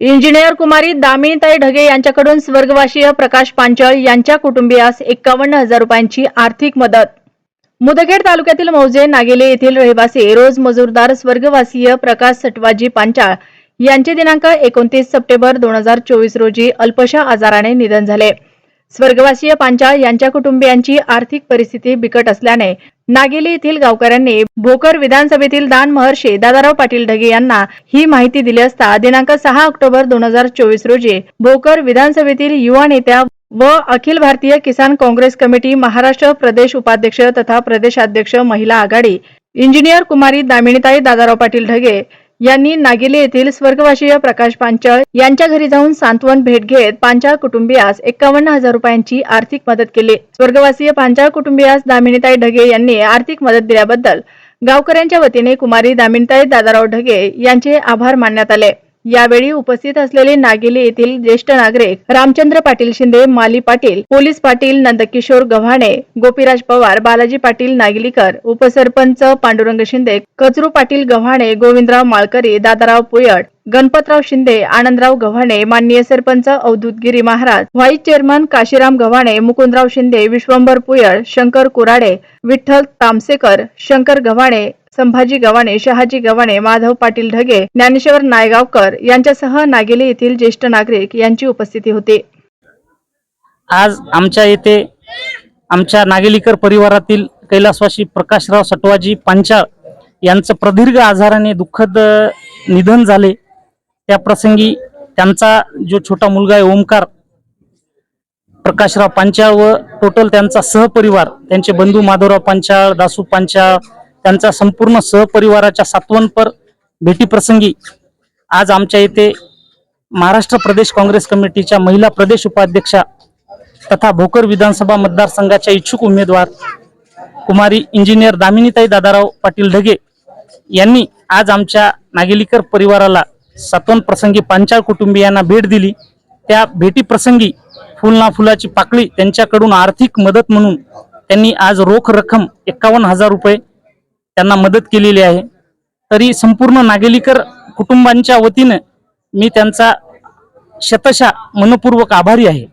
Engineer कुमारी दामिनीताई ढगे यांच्याकडून स्वर्गवासीय प्रकाश पांचाळ यांच्या कुटुंबियास एकावन्न हजार रुपयांची आर्थिक मदत. मुदखेड तालुक्यातील मौजे नागेले येथील रहिवासी रोज मजूरदार स्वर्गवासीय प्रकाश सटवाजी पांचाळ यांचे दिनांक एकोणतीस सप्टेंबर दोन हजार चोवीस रोजी अल्पशा आजाराने निधन झाले. स्वर्गवासीय पांचाळ यांच्या कुटुंबियांची आर्थिक परिस्थिती बिकट असल्याने नागेली येथील गावकऱ्यांनी भोकर विधानसभेतील दान महर्षी दादाराव पाटील ढगे यांना ही माहिती दिली असता दिनांक सहा ऑक्टोबर दोन हजार चोवीस रोजी भोकर विधानसभेतील युवा नेत्या व अखिल भारतीय किसान काँग्रेस कमिटी महाराष्ट्र प्रदेश उपाध्यक्ष तथा प्रदेशाध्यक्ष महिला आघाडी इंजिनियर कुमारी दामिनीताई दादाराव पाटील ढगे यांनी नागेली येथील स्वर्गवासीय प्रकाश पांचाळ यांच्या घरी जाऊन सांत्वन भेट घेत पांचाळ कुटुंबियास एकावन्न हजार रुपयांची आर्थिक मदत केली. स्वर्गवासीय पांचाळ कुटुंबियास दामिनीताई ढगे यांनी आर्थिक मदत दिल्याबद्दल गावकऱ्यांच्या वतीने कुमारी दामिनीताई दादाराव ढगे यांचे आभार मानण्यात आले. यावेळी उपस्थित असलेले नागेली येथील ज्येष्ठ नागरिक रामचंद्र पाटील शिंदे माली पाटील पोलीस पाटील नंदकिशोर गव्हाणे गोपीराज पवार बालाजी पाटील नागलीकर उपसरपंच पांडुरंग शिंदे कचरू पाटील गव्हाणे गोविंदराव माळकरी दादाराव पुयड गणपतराव शिंदे आनंदराव गव्हाणे माननीय सरपंच अवधूतगिरी महाराज व्हाईस चेअरमन काशीराम गव्हाणे मुकुंदराव शिंदे विश्वंभर पुयळ शंकर कुराडे विठ्ठल तामसेकर शंकर गव्हाणे संभाजी गव्हाणे शहाजी गव्हाणे माधव पाटील ढगे ज्ञानेश्वर नायगावकर यांच्यासह नागेली येथील ज्येष्ठ नागरिक यांची उपस्थिती होती. आज आमच्या येथे आमच्या नागेलीकर परिवारातील कैलासवासी प्रकाशराव सटवाजी पांचाळ यांचं प्रदीर्घ आजाराने दुःखद निधन झाले. त्या प्रसंगी त्यांचा जो छोटा मुलगा आहे ओमकार प्रकाशराव पांचाळ व टोटल त्यांचा सहपरिवार त्यांचे बंधू माधवराव पांचाळ दासू पांचाळ त्यांचा संपूर्ण सहपरिवाराच्या सातवनपर भेटीप्रसंगी आज आमच्या येथे महाराष्ट्र प्रदेश काँग्रेस कमिटीच्या महिला प्रदेश उपाध्यक्षा तथा भोकर विधानसभा मतदारसंघाच्या इच्छुक उमेदवार कुमारी इंजिनियर दामिनीताई दादाराव पाटील ढगे यांनी आज आमच्या नागेलीकर परिवाराला सातवन प्रसंगी पांचाळ कुटुंबियांना भेट दिली. त्या भेटीप्रसंगी फुल ना फुलाची पाकळी त्यांच्याकडून आर्थिक मदत म्हणून त्यांनी आज रोख रक्कम एकावन्न हजार रुपये त्यांना मदत केलेली आहे. तरी संपूर्ण नागेलीकर कुटुंबांच्या वतीनं मी त्यांचा शतशा मनपूर्वक आभारी आहे.